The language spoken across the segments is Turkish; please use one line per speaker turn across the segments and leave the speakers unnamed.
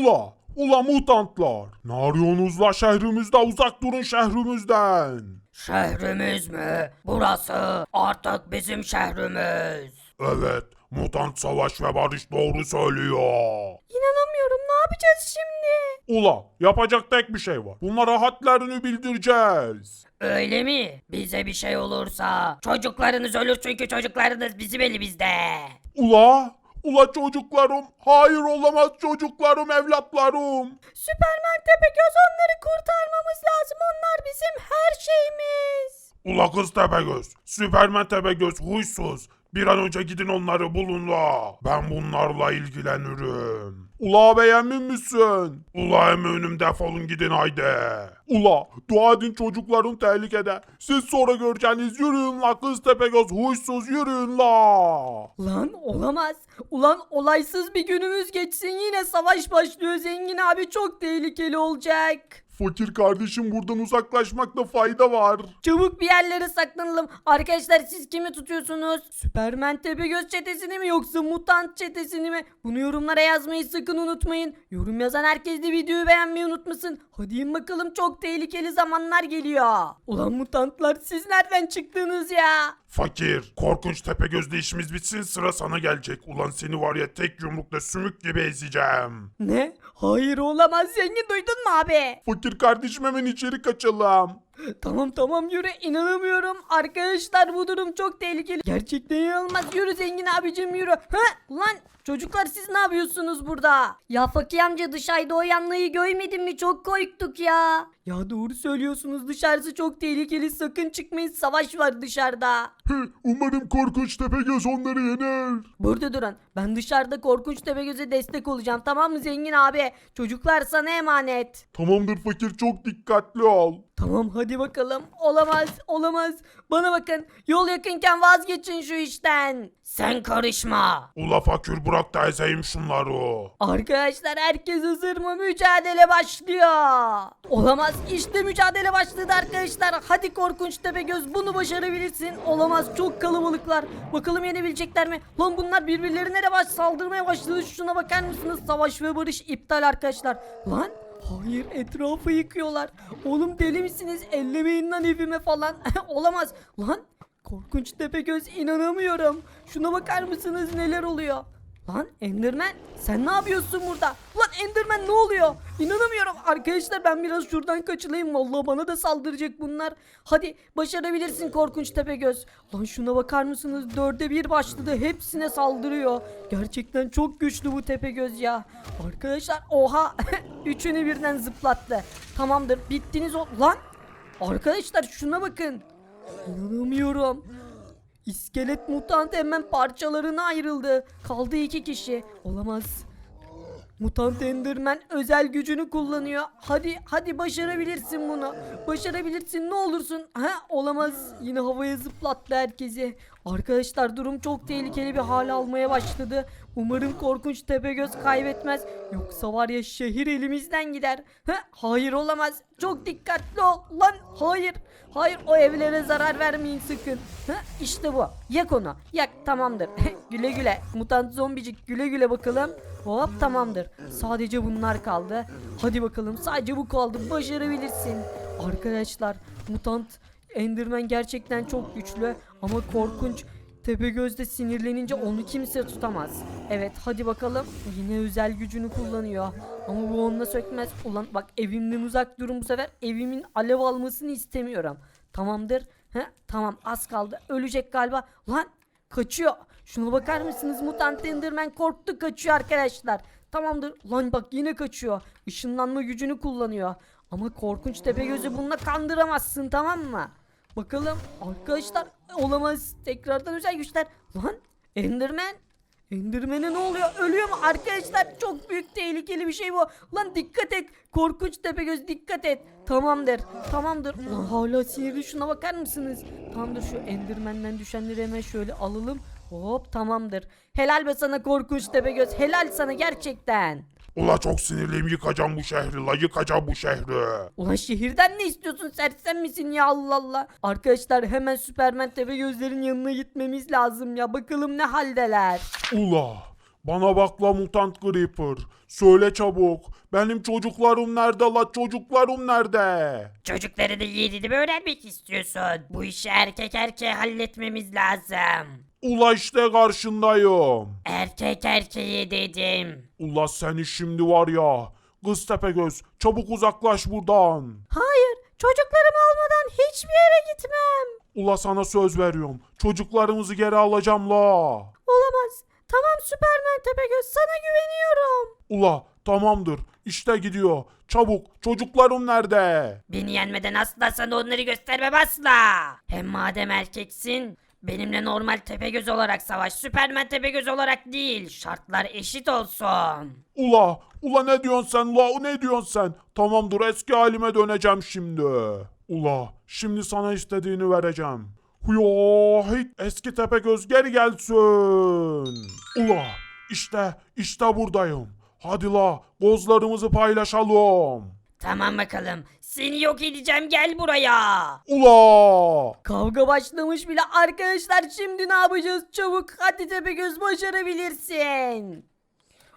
Ula, ula mutantlar. Ne arıyorsunuz la şehrimizde uzak durun şehrimizden.
Şehrimiz mi? Burası artık bizim şehrimiz.
Evet, mutant savaş ve barış doğru söylüyor.
İnanamıyorum ne yapacağız şimdi?
Ula, yapacak tek bir şey var. Bunlara hadlerini bildireceğiz.
Öyle mi? Bize bir şey olursa çocuklarınız ölür çünkü çocuklarınız bizim elimizde.
Ula, ula çocuklarım. Hayır olamaz çocuklarım, evlatlarım.
Süpermen Tepegöz onları kurtarmamız lazım. Onlar bizim her şeyimiz.
Ula kız Tepegöz, Süpermen Tepegöz huysuz. Bir an önce gidin onları bulun la. Ben bunlarla ilgilenirim. Ula emin misin? Ula eminim defolun gidin haydi. Ula dua edin çocukların tehlikede. Siz sonra göreceğiniz yürüyün la kız Tepegöz huysuz yürüyün la.
Lan olamaz. Ulan olaysız bir günümüz geçsin yine savaş başlıyor zengin abi çok tehlikeli olacak.
Fakir kardeşim buradan uzaklaşmakta fayda var.
Çabuk bir yerlere saklanalım. Arkadaşlar siz kimi tutuyorsunuz? Süpermen Tepegöz çetesini mi yoksa mutant çetesini mi? Bunu yorumlara yazmayı sakın unutmayın. Yorum yazan herkes de videoyu beğenmeyi unutmasın. Hadi in bakalım çok tehlikeli zamanlar geliyor. Ulan mutantlar siz nereden çıktınız ya?
Fakir, korkunç Tepegöz'le işimiz bitsin sıra sana gelecek. Ulan seni var ya tek yumrukla sümük gibi ezeceğim.
Ne? Hayır olamaz zengin duydun mu abi?
Fakir kardeşim hemen içeri kaçalım.
Tamam tamam yürü inanamıyorum. Arkadaşlar bu durum çok tehlikeli. Gerçekten inanılmaz. Yürü zengin abicim yürü. Ha lan çocuklar siz ne yapıyorsunuz burada? Ya Fakir amca dışarıda o yanlığı görmedin mi? Çok korktuk ya. Ya doğru söylüyorsunuz dışarısı çok tehlikeli. Sakın çıkmayın savaş var dışarıda.
Umarım korkunç Tepegöz onları yener.
Burada durun. Ben dışarıda korkunç Tepegöz'e destek olacağım. Tamam mı zengin abi? Çocuklar sana emanet.
Tamamdır fakir çok dikkatli ol.
Tamam hadi bakalım. Olamaz, olamaz. Bana bakın. Yol yakınken vazgeçin şu işten.
Sen karışma.
Ula fakir bırak da ezeyim şunları.
Arkadaşlar herkes hazır mı? Mücadele başlıyor. Olamaz. İşte mücadele başladı arkadaşlar. Hadi korkunç Tepegöz bunu başarabilirsin. Olamaz. Çok kalabalıklar. Bakalım yenebilecekler mi? Lan bunlar birbirlerine de baş saldırmaya başladı. Şuna bakar mısınız? Savaş ve barış iptal arkadaşlar. Lan Hayır etrafı yıkıyorlar. Oğlum deli misiniz? Ellemeyin lan evime falan. Olamaz. Lan korkunç Tepegöz inanamıyorum. Şuna bakar mısınız neler oluyor? Lan Enderman sen ne yapıyorsun burada? Lan Enderman ne oluyor? İnanamıyorum. Arkadaşlar ben biraz şuradan kaçılayım. Vallahi bana da saldıracak bunlar. Hadi başarabilirsin korkunç Tepegöz. Lan şuna bakar mısınız? Dörde bir başladı. Hepsine saldırıyor. Gerçekten çok güçlü bu Tepegöz ya. Arkadaşlar oha. Üçünü birden zıplattı. Tamamdır bittiniz o. Lan. Arkadaşlar şuna bakın. İnanamıyorum. İskelet mutant hemen parçalarına ayrıldı. Kaldı iki kişi. Olamaz. Mutant Enderman özel gücünü kullanıyor. Hadi hadi başarabilirsin bunu. Başarabilirsin ne olursun. Ha olamaz. Yine havaya zıplattı herkesi. Arkadaşlar durum çok tehlikeli bir hal almaya başladı. Umarım korkunç Tepegöz kaybetmez. Yoksa var ya şehir elimizden gider. Ha, hayır olamaz. Çok dikkatli ol. Lan hayır. Hayır o evlere zarar vermeyin sakın. Ha, işte bu. Yak onu. Yak tamamdır. güle güle. Mutant zombicik güle güle bakalım. Hop tamamdır. Sadece bunlar kaldı. Hadi bakalım sadece bu kaldı. Başarabilirsin. Arkadaşlar mutant Enderman gerçekten çok güçlü ama korkunç. Tepegöz'de sinirlenince onu kimse tutamaz. Evet hadi bakalım. Yine özel gücünü kullanıyor. Ama bu onunla sökmez. Ulan bak evimden uzak durun bu sefer. Evimin alev almasını istemiyorum. Tamamdır. He, tamam az kaldı. Ölecek galiba. Lan kaçıyor. Şuna bakar mısınız? Mutant Enderman korktu kaçıyor arkadaşlar. Tamamdır. Lan bak yine kaçıyor. Işınlanma gücünü kullanıyor. Ama korkunç Tepegöz'ü bununla kandıramazsın tamam mı? Bakalım arkadaşlar olamaz. Tekrardan özel güçler. Lan Enderman. Enderman'e ne oluyor? Ölüyor mu? Arkadaşlar çok büyük tehlikeli bir şey bu. Lan dikkat et. Korkunç Tepegöz dikkat et. Tamamdır. Tamamdır. Ulan hala sinirli şuna bakar mısınız? Tamamdır şu Enderman'den düşenleri hemen şöyle alalım. Hop tamamdır. Helal be sana korkunç Tepegöz. Helal sana gerçekten.
Ula çok sinirliyim yıkacağım bu şehri la yıkacağım bu şehri.
Ulan şehirden ne istiyorsun sersem misin ya Allah Allah. Arkadaşlar hemen Süpermen Tepe gözlerin yanına gitmemiz lazım ya. Bakalım ne haldeler.
Ula Bana bak la mutant creeper. Söyle çabuk. Benim çocuklarım nerede la çocuklarım nerede?
Çocuklarını yiğidini mi öğrenmek istiyorsun? Bu işi erkek erkeğe halletmemiz lazım.
Ula işte karşındayım.
Erkek erkeğe dedim.
Ula seni şimdi var ya. Kız Tepegöz çabuk uzaklaş buradan.
Hayır çocuklarımı almadan hiçbir yere gitmem.
Ula sana söz veriyorum. Çocuklarımızı geri alacağım la.
Olamaz. Tamam Süpermen Tepegöz sana güveniyorum.
Ula tamamdır. İşte gidiyor. Çabuk çocuklarım nerede?
Beni yenmeden asla sana onları göstermem asla. Hem madem erkeksin benimle normal tepegöz olarak savaş. Süpermen tepegöz olarak değil. Şartlar eşit olsun.
Ula, ula ne diyorsun sen la ne diyorsun sen? Tamamdır eski halime döneceğim şimdi. Ula, şimdi sana istediğini vereceğim. Huyo, hey, eski Tepegöz geri gelsin. Ula, işte, işte buradayım. Hadi la, gozlarımızı paylaşalım.
Tamam bakalım. Seni yok edeceğim gel buraya.
Ula!
Kavga başlamış bile arkadaşlar şimdi ne yapacağız çabuk hadi Tepegöz başarabilirsin.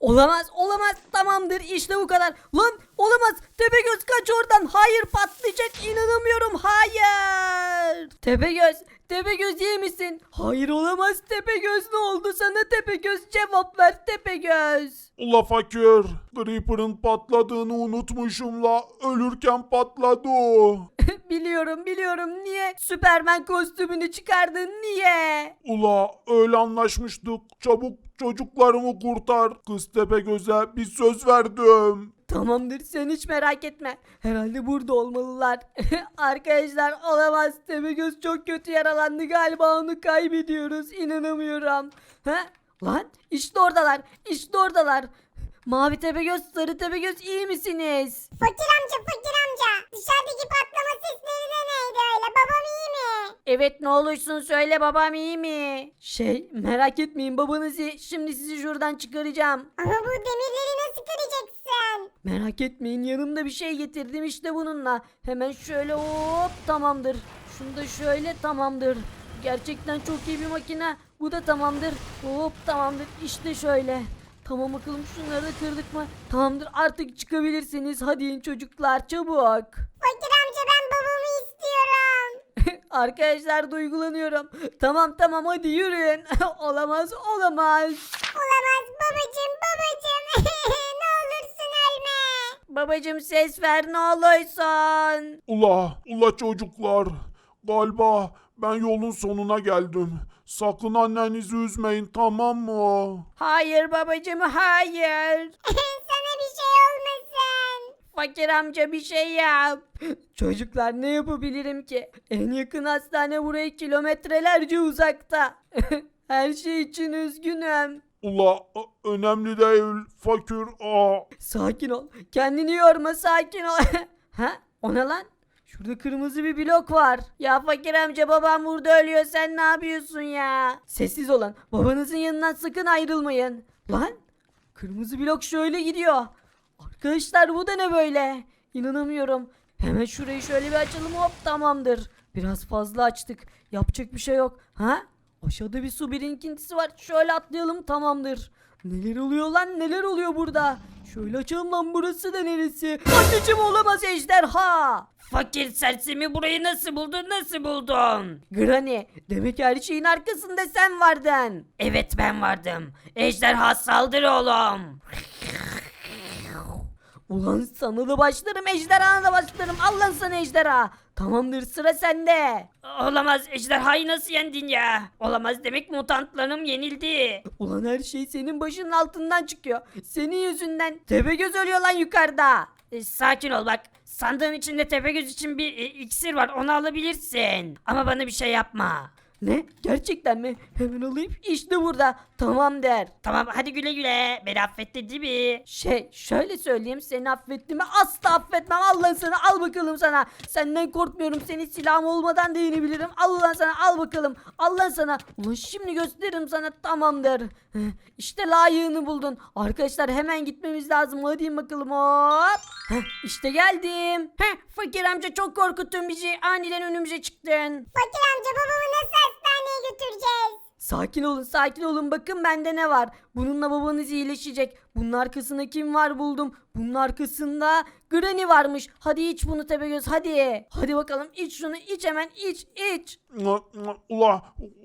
Olamaz olamaz tamamdır işte bu kadar. Lan olamaz Tepegöz kaç oradan hayır patlayacak inanamıyorum hayır. Tepegöz Tepegöz iyi misin? Hayır olamaz Tepegöz ne oldu sana Tepegöz cevap ver Tepegöz.
Ula fakir, Creeper'ın patladığını unutmuşum la. Ölürken patladı.
biliyorum biliyorum niye Süpermen kostümünü çıkardın niye?
Ula öyle anlaşmıştık. Çabuk çocuklarımı kurtar. Kız Tepegöz'e bir söz verdim.
Tamamdır sen hiç merak etme. Herhalde burada olmalılar. Arkadaşlar olamaz. Tepegöz çok kötü yaralandı galiba onu kaybediyoruz. İnanamıyorum. Ha? Lan işte oradalar. İşte oradalar. Mavi Tepegöz, Sarı Tepegöz iyi misiniz?
Fakir amca fakir amca. Dışarıdaki patlama sesleri de
Evet ne olursun söyle babam iyi mi? Şey merak etmeyin babanız iyi. Şimdi sizi şuradan çıkaracağım.
Ama bu demirleri nasıl kıracaksın?
Merak etmeyin yanımda bir şey getirdim işte bununla. Hemen şöyle hop tamamdır. Şunu da şöyle tamamdır. Gerçekten çok iyi bir makine. Bu da tamamdır. Hop tamamdır. İşte şöyle. Tamam bakalım şunları da kırdık mı? Tamamdır artık çıkabilirsiniz. Hadi in çocuklar çabuk. Arkadaşlar duygulanıyorum. Tamam tamam hadi yürüyün. olamaz olamaz.
Olamaz babacım babacım. ne olursun ölme.
Babacım ses ver ne olursun.
Ula, ula çocuklar. Galiba ben yolun sonuna geldim. Sakın annenizi üzmeyin tamam mı?
Hayır babacım hayır. Fakir amca bir şey yap. Çocuklar ne yapabilirim ki? En yakın hastane buraya kilometrelerce uzakta. Her şey için üzgünüm.
Ula ö- önemli değil fakir. Aa.
Sakin ol. Kendini yorma sakin ol. ha? O ne lan? Şurada kırmızı bir blok var. Ya fakir amca babam burada ölüyor sen ne yapıyorsun ya? Sessiz olun. Babanızın yanından sakın ayrılmayın. Lan? Kırmızı blok şöyle gidiyor. Arkadaşlar bu da ne böyle? İnanamıyorum. Hemen şurayı şöyle bir açalım hop tamamdır. Biraz fazla açtık. Yapacak bir şey yok. Ha? Aşağıda bir su birikintisi var. Şöyle atlayalım tamamdır. Neler oluyor lan neler oluyor burada? Şöyle açalım lan burası da neresi? Anneciğim olamaz ejderha.
Fakir sersemi burayı nasıl buldun nasıl buldun?
Granny demek her şeyin arkasında sen vardın.
Evet ben vardım. Ejderha saldır oğlum.
Ulan sana da başlarım ejderhana da başlarım. Allah sana ejderha. Tamamdır sıra sende.
Olamaz ejderhayı nasıl yendin ya? Olamaz demek mutantlarım yenildi.
Ulan her şey senin başının altından çıkıyor. Senin yüzünden Tepegöz ölüyor lan yukarıda.
E, sakin ol bak. Sandığın içinde Tepegöz için bir e, iksir var onu alabilirsin. Ama bana bir şey yapma.
Ne? Gerçekten mi? Hemen alayım. İşte burada. Tamam der.
Tamam hadi güle güle. Beni affetti değil mi?
Şey şöyle söyleyeyim seni affettim mi asla affetmem. Allah sana al bakalım sana. Senden korkmuyorum seni silahım olmadan da yenebilirim Allah sana al bakalım. Allah sana. Ulan şimdi gösteririm sana tamamdır. Heh, işte layığını buldun. Arkadaşlar hemen gitmemiz lazım. Hadi bakalım hop. İşte geldim. Heh, fakir amca çok korkuttun bizi. Aniden önümüze çıktın.
Fakir amca babamı nasıl hastaneye götüreceğiz?
Sakin olun sakin olun bakın bende ne var. Bununla babanız iyileşecek. Bunun arkasında kim var buldum. Bunun arkasında Granny varmış. Hadi iç bunu Tepegöz hadi. Hadi bakalım iç şunu iç hemen iç iç.
Ula,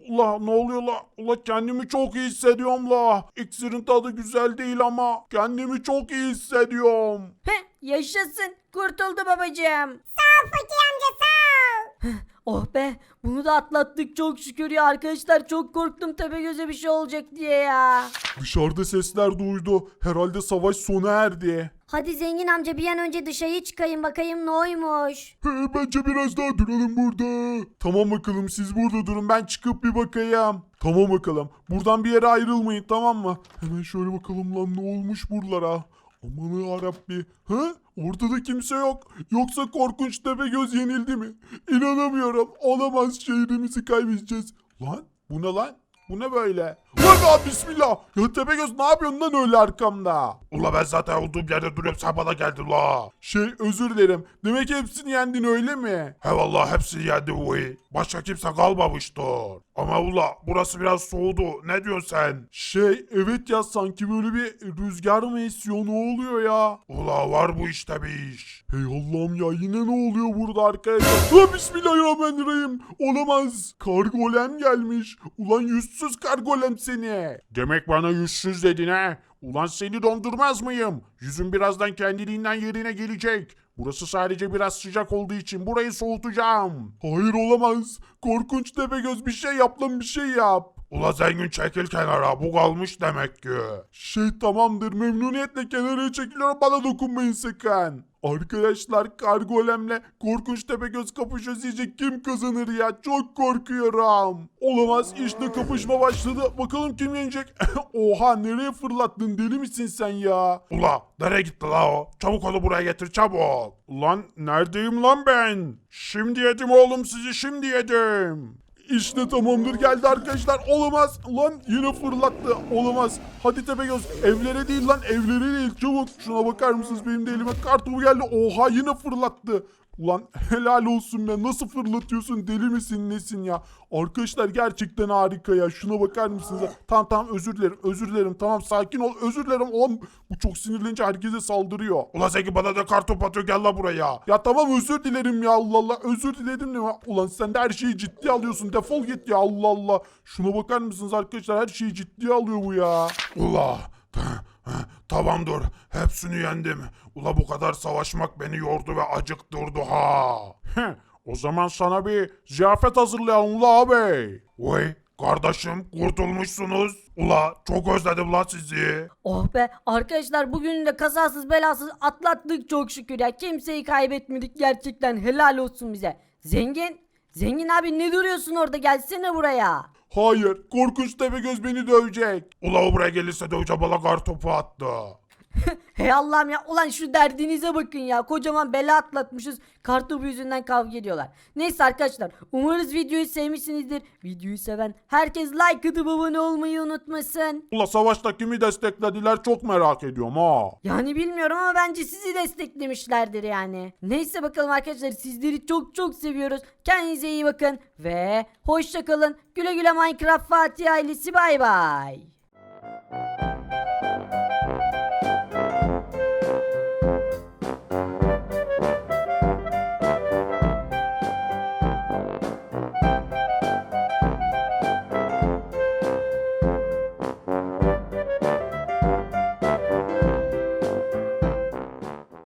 ula, ne oluyor la? Ula kendimi çok iyi hissediyorum la. İksirin tadı güzel değil ama kendimi çok iyi hissediyorum.
Heh yaşasın kurtuldu babacığım.
Sağ ol fakir amca sağ ol.
Oh be bunu da atlattık çok şükür ya arkadaşlar çok korktum Tepegöz'e bir şey olacak diye ya.
Dışarıda sesler duydu. Herhalde savaş sona erdi.
Hadi zengin amca bir an önce dışarı çıkayım bakayım ne oymuş.
He, bence biraz daha duralım burada. Tamam bakalım siz burada durun ben çıkıp bir bakayım. Tamam bakalım. Buradan bir yere ayrılmayın tamam mı? Hemen şöyle bakalım lan ne olmuş buralara. Aman yarabbi. Ha? Ortada kimse yok. Yoksa korkunç tepe göz yenildi mi? İnanamıyorum. Olamaz şehrimizi kaybedeceğiz. Lan bu ne lan? Bu ne böyle? Lan abi bismillah. Ya Tepegöz ne yapıyorsun lan öyle arkamda? Ula ben zaten olduğum yerde duruyorum sen bana geldin la. Şey özür dilerim. Demek hepsini yendin öyle mi? He valla hepsini yendim uy. Başka kimse kalmamıştır. Ama ula burası biraz soğudu. Ne diyorsun sen? Şey evet ya sanki böyle bir rüzgar mı esiyor ne oluyor ya? Ula var bu işte bir iş. Hey Allah'ım ya yine ne oluyor burada arkadaşlar? Ha bismillahirrahmanirrahim. Olamaz. Kargolem gelmiş. Ulan yüzsüz kargolem seni. Demek bana yüzsüz dedin ha? Ulan seni dondurmaz mıyım? Yüzün birazdan kendiliğinden yerine gelecek. Burası sadece biraz sıcak olduğu için burayı soğutacağım. Hayır olamaz. Korkunç Tepegöz bir şey yap lan bir şey yap. Ula zengin çekil kenara bu kalmış demek ki. Şey tamamdır memnuniyetle kenara çekiliyorum bana dokunmayın sakın. Arkadaşlar Kargolem'le Korkunç Tepegöz kapışması diyecek kim kazanır ya çok korkuyorum. Olamaz işte kapışma başladı bakalım kim yenecek. Oha nereye fırlattın deli misin sen ya? Ula nereye gitti la o? Çabuk onu buraya getir çabuk. Lan neredeyim lan ben? Şimdi yedim oğlum sizi şimdi yedim. İşte tamamdır geldi arkadaşlar. Olamaz. Lan yine fırlattı. Olamaz. Hadi Tepegöz. Evlere değil lan evlere değil. Çabuk şuna bakar mısınız? Benim de elime kartopu geldi. Oha yine fırlattı. Ulan helal olsun be. Nasıl fırlatıyorsun? Deli misin nesin ya? Arkadaşlar gerçekten harika ya. Şuna bakar mısınız? Tamam tamam özür dilerim. Özür dilerim. Tamam sakin ol. Özür dilerim. Oğlum bu çok sinirlenince herkese saldırıyor. Ulan Zeki bana da kartop atıyor. Gel la buraya. Ya tamam özür dilerim ya Allah Allah. Özür diledim de. Ulan sen de her şeyi ciddiye alıyorsun. Defol git ya Allah Allah. Şuna bakar mısınız arkadaşlar? Her şeyi ciddiye alıyor bu ya. Ula. Tamam dur. Hepsini yendim. Ula bu kadar savaşmak beni yordu ve acıktırdı ha. o zaman sana bir ziyafet hazırlayalım ula abi. Vay kardeşim kurtulmuşsunuz. Ula çok özledim la sizi.
Oh be arkadaşlar bugün de kazasız belasız atlattık çok şükür ya. Kimseyi kaybetmedik gerçekten helal olsun bize. Zengin, zengin abi ne duruyorsun orada gelsene buraya.
Hayır korkunç Tepegöz beni dövecek. Ula o buraya gelirse döveceğim bana kartopu attı.
Hey Allah'ım ya ulan şu derdinize bakın ya kocaman bela atlatmışız kartopu yüzünden kavga ediyorlar. Neyse arkadaşlar umarız videoyu sevmişsinizdir. Videoyu seven herkes like atıp abone olmayı unutmasın.
Ula savaşta kimi desteklediler çok merak ediyorum ha.
Yani bilmiyorum ama bence sizi desteklemişlerdir yani. Neyse bakalım arkadaşlar sizleri çok çok seviyoruz. Kendinize iyi bakın ve hoşça kalın. Güle güle Minecraft Fatih ailesi bay bay.